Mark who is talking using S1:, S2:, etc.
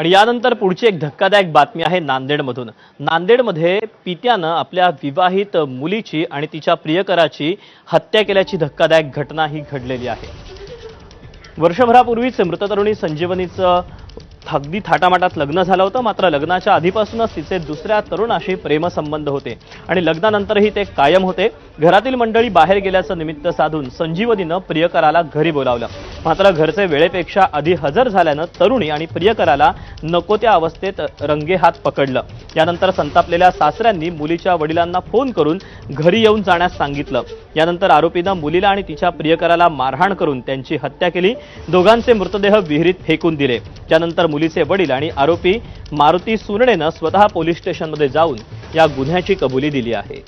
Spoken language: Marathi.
S1: आणि यानंतर पुढची एक धक्कादायक बातमी आहे नांदेडमधून. नांदेडमध्ये पित्यानं आपल्या विवाहित मुलीची आणि तिच्या प्रियकराची हत्या केल्याची धक्कादायक घटना ही घडलेली आहे. वर्षभरापूर्वीच मृत तरुणी संजीवनीचं अगदी थाटामाटात लग्न झालं होतं मात्र लग्नाच्या आधीपासूनच तिचे दुसऱ्या तरुणाशी प्रेमसंबंध होते. आणि लग्नानंतरही ते कायम होते. घरातील मंडळी बाहेर गेल्याचं निमित्त साधून संजीवनीनं प्रियकराला घरी बोलावलं. मात्र घरचे वेळेपेक्षा आधी हजर झाल्यानं तरुणी आणि प्रियकराला नको त्या अवस्थेत रंगेहात पकडलं. यानंतर संतापलेल्या सासऱ्यांनी मुलीच्या वडिलांना फोन करून घरी येऊन जाण्यास सांगितलं. यानंतर आरोपीनं मुलीला आणि तिच्या प्रियकराला मारहाण करून त्यांची हत्या केली. दोघांचे मृतदेह विहिरीत फेकून दिले. त्यानंतर मुलीचे वडील आणि आरोपी मारुती सुरणेनं स्वतः पोलीस स्टेशनमध्ये जाऊन या गुन्ह्याची कबुली दिली आहे.